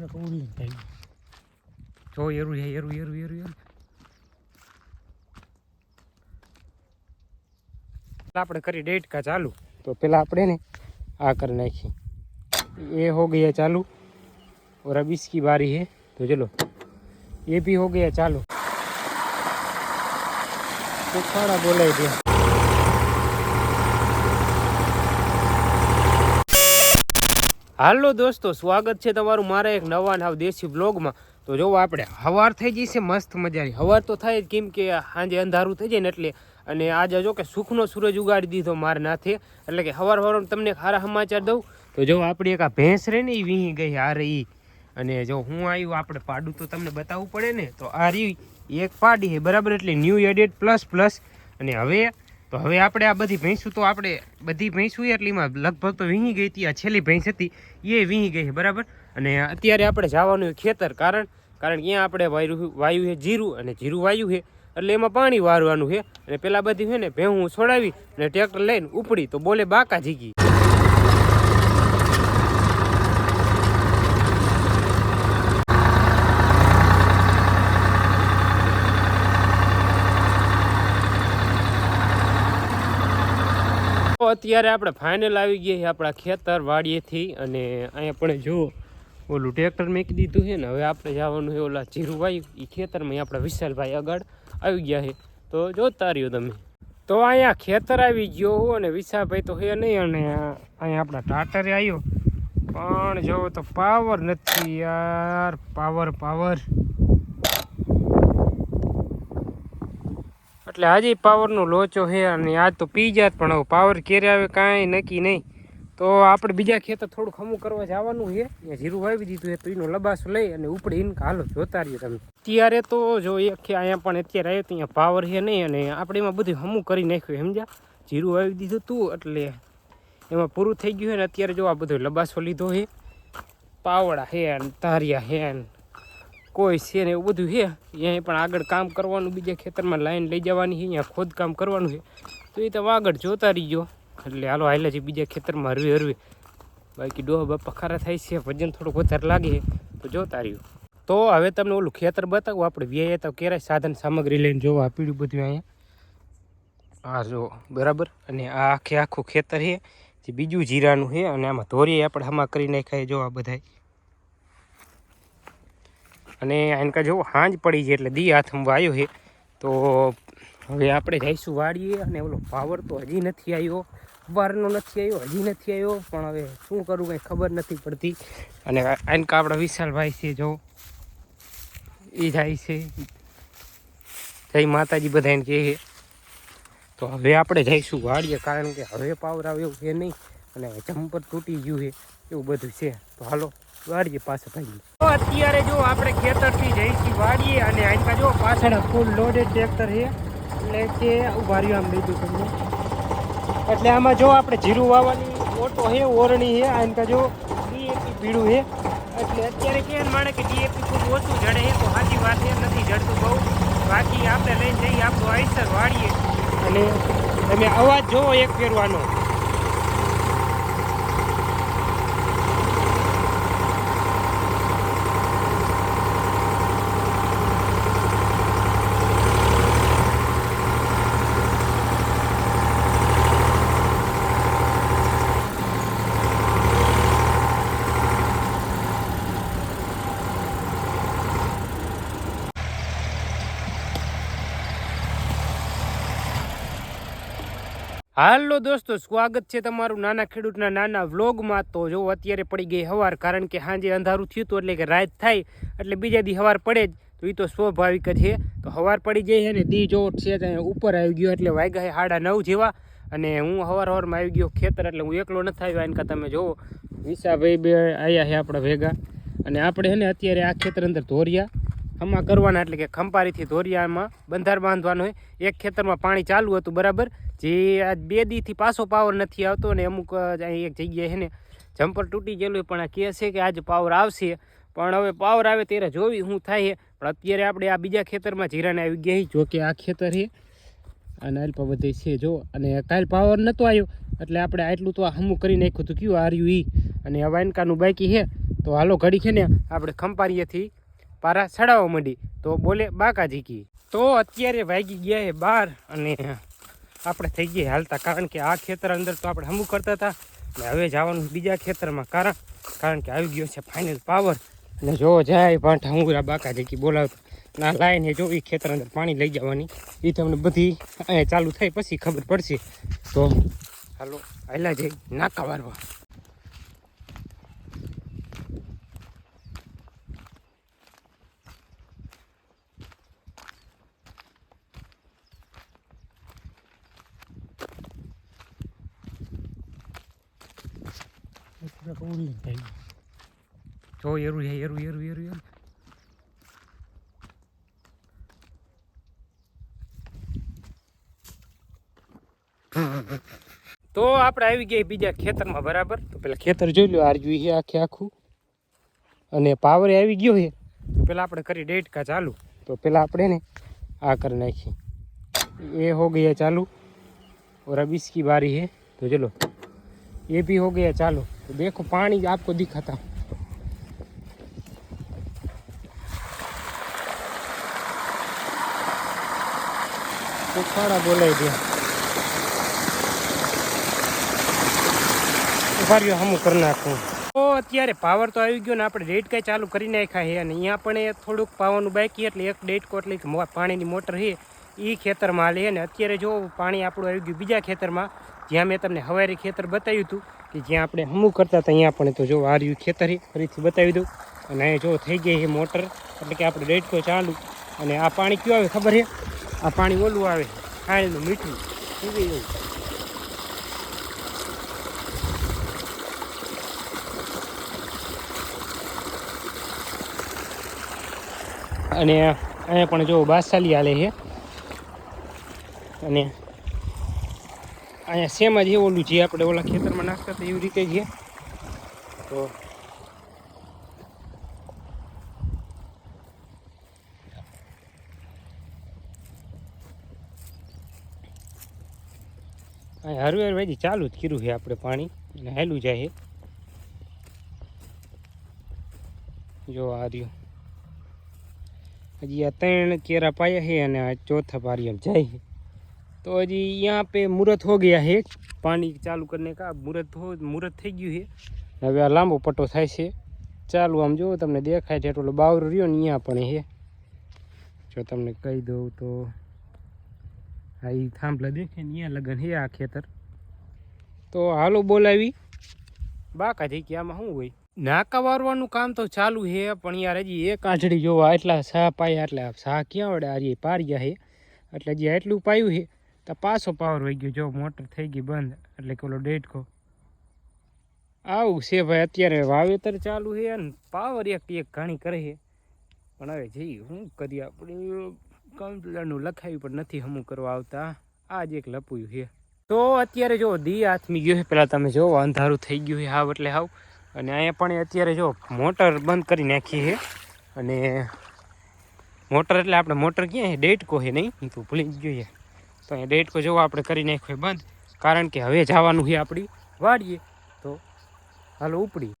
ને તો ઉડી થઈ જો એરું હે એરું એરું એરું એરું આપણે કરી ડેટકા ચાલુ તો પેલા આપણે ને આ કરી નાખી ये हो गया चालू और अब इसकी बारी है तो चलो ये भी हो गया चालू तो खड़ा बोला दिया હાલો દોસ્તો, સ્વાગત છે તમારું મારા એક નવા નવ દેશી બ્લોગમાં તો જો આપણે, હવાર થઈ જઈ છે, મસ્ત મજાની. હવાર તો થાય જ કેમ કે સાંજે અંધારું થઈ જાય ને એટલે. અને આજે જો કે સુખનો સૂરજ ઉગાડી દીધો મારા નાથે. એટલે કે હવાર હવાર તમને ખારા સમાચાર દઉં. તો જો આપણી એક આ ભેંસ રહે ને એ વીહી ગઈ આ રહી અને જો હું આવ્યું, આપણે પાડું તો તમને બતાવવું પડે ને. તો આ રહી એક પાડી છે, બરાબર? એટલે ન્યૂ એડેડ પ્લસ પ્લસ અને હવે તો હવે આપણે આ બધી ભેંસું તો આપણે બધી ભેંસું એટલીમાં લગભગ તો વીહી ગઈ હતી, આ છેલ્લી ભેંસ હતી, એ વીહી ગઈ છે, બરાબર? અને અત્યારે આપણે જવાનું ખેતર, કારણ કારણ કે અહીંયા આપણે વાયુ વાયુ છે જીરું અને જીરું વાયુ છે, એટલે એમાં પાણી વારવાનું છે, અને પેલા બધી છે ને ભેહું છોડાવી અને ટ્રેક્ટર લઈને ઉપડી, તો બોલે બાકા જીગી. અત્યારે આપણે ફાઇનલ આવી ગયા છે આપણા ખેતર વાડીએથી અને અહીંયા પણ જો ઓલું ટ્રેક્ટર મેકી દીધું છે ને, હવે આપણે જવાનું છે ઓલા જીરુભાઈ એ ખેતરમાં આપણા વિશાલભાઈ આગળ આવી ગયા છે. તો જોતા રહ્યો તમે. તો અહીંયા ખેતર આવી ગયો હો અને વિશાલભાઈ તો છે નહીં અને અહીંયા આપણા ટાટરે આવ્યો. પણ જો તો પાવર નથી યાર પાવર પાવર એટલે આજે પાવરનો લોચો છે અને આજ તો પી જાત, પણ હવે પાવર ક્યારે આવે કાંઈ નક્કી નહીં. તો આપણે બીજા ખેતર થોડુંક ખમું કરવા જવાનું છે. અહીંયા જીરું વાવી દીધું છે, તો એનો લબાસો લઈ અને ઉપડી ઇનકા હાલો જોતા રહ્યો તમે. અત્યારે તો જો એક અહીંયા પણ અત્યારે આવ્યો તો અહીંયા પાવર છે નહીં અને આપણે એમાં બધું હમું કરી નાખ્યું, સમજ્યા? જીરું વાવી દીધું તું, એટલે એમાં પૂરું થઈ ગયું છે ને અત્યારે જો આ બધો લબાસો લીધો છે. પાવડા હે તારિયા હે કોઈ છે ને એવું બધું છે. અહીંયા પણ આગળ કામ કરવાનું, બીજા ખેતરમાં લાઈન લઈ જવાની છે અહીંયા ખોદકામ કરવાનું છે. તો એ તમે આગળ જોતા રહીજો. એટલે હાલો, હાલે છે બીજા ખેતરમાં હરવી હરવી. બાકી ડોહ બાપા ખરા થાય છે, વજન થોડુંક વધારે લાગે તો જોતા રહ્યું તો હવે તમને ઓલું ખેતર બતાવું, આપણે વ્યાય તો કેરાય સાધન સામગ્રી લઈને જોવા પીડ્યું બધું અહીંયા. આ જો, બરાબર? અને આ આખે આખું ખેતર છે, જે બીજું જીરાનું છે, અને આમાં ધોરીએ આપણે હમા કરી નાખાય જો આ બધાય. અને આનકા જો હાંજ પડી છે એટલે દી હાથમાં આવ્યો છે. તો હવે આપણે જઈશું વાડીએ અને ઓલો પાવર તો હજી નથી આવ્યો બહારનો નથી આવ્યો હજી નથી આવ્યો પણ હવે શું કરું કંઈ ખબર નથી પડતી. અને આનકા આપણા વિશાલભાઈ છે, જો. એ જાય છે. જય માતાજી બધા એને કહે તો હવે આપણે જઈશું વાડીએ, કારણ કે હવે પાવર આવ્યો છે નહીં. અને જમ્પર તૂટી ગયું છે, એવું બધું છે. તો હાલો, વાડીએ પાસે ભાઈ અત્યારે જો આપણે ખેતરથી જઈશું વાડીએ અને આનકા જો પાછળ ફૂલ લોડેડ ટ્રેક્ટર છે. એટલે કે ઊભા રહ્યું આમ લીધું તમને. એટલે આમાં જો આપણે જીરું વાવવાની ઓટો છે, ઓરણી છે આનકા જો ડીએપી પીળું છે. એટલે અત્યારે કે માણે કે ડીએપી ખૂબ ઓછું જડે છે, તો સાચી વાત એ નથી જડતું બહુ. બાકી આપણે લઈને જઈએ આપણું આઈસર વાળીએ અને તમે અવાજ જોવો એક ફેરવાનો. હાલો દોસ્તો, સ્વાગત છે તમારું નાના ખેડૂતના નાના વ્લોગમાં. તો જો અત્યારે પડી ગઈ હવાર, કારણ કે સાંજે અંધારું થયું હતું એટલે કે રાત થાય, એટલે બીજા દી હવાર પડે જ, તો એ તો સ્વાભાવિક જ છે. તો હવાર પડી જાય છે ને, દી જો છે ઉપર આવી ગયો એટલે વાગ્યા સાડા નવ જેવા. અને હું હવાર હવારમાં આવી ગયો ખેતર, એટલે હું એકલો નથી આવ્યો, એનકા તમે જુઓ. વિશાભાઈ બે આવ્યા છે આપણા ભેગા. અને આપણે છે ને અત્યારે આ ખેતર અંદર ધોરિયા આમાં કરવાના, એટલે કે ખંપારીથી ધોરિયામાં બંધાર બાંધવાનો હોય એક ખેતરમાં પાણી ચાલુ હતું, બરાબર? જે આજ બે દીથી પાછો પાવર નથી આવતો ને અમુક એક જગ્યાએ ને જમ્પર તૂટી ગયેલું પણ આ કહે છે કે આજે પાવર આવશે. પણ હવે પાવર આવે ત્યારે જોવી શું થાય પણ અત્યારે આપણે આ બીજા ખેતરમાં જીરાને આવી ગયા. જો કે આ ખેતર છે. અને અલ્પા બધે છે, જો. અને કાલ પાવર નહોતો આવ્યો, એટલે આપણે આટલું તો આ હમું કરી નાખ્યું હતું. કયું આર્યું ઈ? અને આ વાયનકાનું બાકી છે. તો હાલો ઘડી છે ને આપણે ખંપારીએથી પારા ચડાવવા માંડી. તો બોલે બાકાજી કી. તો અત્યારે વાગી ગયા છે બાર અને આપણે થઈ ગયા હાલતા. કારણ કે આ ખેતર અંદર તો આપણે હમું કરતા હતા. અને હવે જવાનું બીજા ખેતરમાં. કારણ કારણ કે આવી ગયો છે ફાઇનલ પાવર અને જો જાય ભાંઠા હુંગરા બાકાજી જેકી બોલાવતા. ના લાઈને જો એ ખેતર અંદર પાણી લઈ જવાની. એ તમને બધી અહીંયા ચાલુ થાય પછી ખબર પડશે. તો હાલો હાલા જઈ નાકા વારવા. જો એરું છે એરું એરું એરું એરું તો આપણે આવી ગયા બીજા ખેતરમાં બરાબર તો પેલા ખેતર જોઈ લો આરજુ છે આખે આખું અને પાવરે આવી ગયો છે તો પેલા આપણે કરી ડેટકા ચાલુ તો પેલા આપણે ને આ કરી નાખી ये हो गया चालू और अब इसकी बारी है तो चलो ये भी हो गया चालू तो देखो, पानी आपको दिखाता हूँ। तो खाना बोलाई दिया। ઉભાર્યો કરી નાખું તો અત્યારે પાવર તો આવી ગયો ને આપણે રેડ કાંઈ ચાલુ કરી નાખ્યા છે અને અહીંયા પણ એ થોડુંક પાવાનું બાકી એટલે એક ડેટકો કોટલી પાણીની મોટર છે એ ખેતરમાં હાલે અને અત્યારે જો પાણી આપણું આવી ગયું બીજા ખેતરમાં જ્યાં મેં તમને હવારી ખેતર બતાવ્યું હતું કે જ્યાં આપણે હમું કરતા હતા અહીંયા પણ તો જો આ રહ્યું ખેતર ફરીથી બતાવી દઉં. અને અહીંયા જો થઈ ગઈ છે મોટર, એટલે કે આપણે ડેટકો ચાલુ. અને આ પાણી કયું આવે ખબર છે? આ પાણી ઓલું આવે, ખાણીનું મીઠું. પીવી એવું? અને અહીંયા પણ જો બાસાલી હાલે છે. અને અહીંયા સેમ જ ઓલું જે આપણે ઓલા ખેતરમાં નાખતા હતા, એવી રીતે છે. તો અહીં હરવેર ભાઈ ચાલુ જ કર્યું છે આપણે પાણી. અને હેલું જાય જો આ રહ્યું. હજી આ ત્રણ કેરા પાયા છે અને આ ચોથા પારિયમ જાય છે. तो हजी यहाँ पे मुहूर्त हो गया है पानी चालू करने का मुहूर्त हो मुहूर्त થઈ ગયું છે હવે આ લાંબો પટ્ટો થાય છે ચાલુ આમ જો તમને દેખાય છે એટલો બાવરો રહ્યો ને અહીંયા પણ છે જો તમને કહી દઉં તો આ ઈ થાંભલા દેખે ને અહીંયા લગન છે આ ખેતર તો હાલો બોલાવી બાકા થઈ કે આમાં શું હોય નાકા વારવાનું કામ તો ચાલુ છે પણ યાર હજી એક આંચડી જોવા એટલા સા પાયા એટલે આ સા ક્યાં વડે આજે પાર્યા છે એટલે હજી એટલું પાયું છે તો પાછો પાવર વહી ગયો. જો મોટર થઈ ગઈ બંધ, એટલે કે ઓલો ડેટકો આવું છે ભાઈ, અત્યારે વાવેતર ચાલુ છે અને પાવર એક એક ઘણી કરે છે. પણ હવે જઈ શું કરીએ આપણે કમ્પ્યુટરનું લખાયું પણ નથી હમું કરવા આવતા. આ જ એક લપુયું છે. તો અત્યારે જો દી હાથમી ગયો છે. પેલા તમે જોવો, અંધારું થઈ ગયું છે હાવ એટલે હાવ. અને અહીંયા પણ અત્યારે જો મોટર બંધ કરી નાખી છે. અને મોટર એટલે આપણે મોટર ક્યાં છે? ડેટકો છે નહીં? તો ભૂલી જ જોઈએ તો અહીંયા ડેટકો જોવો આપણે કરી નાખ્યો બંધ. કારણ કે હવે જવાનું છે આપણી વાડીએ. તો હાલો ઉપડી.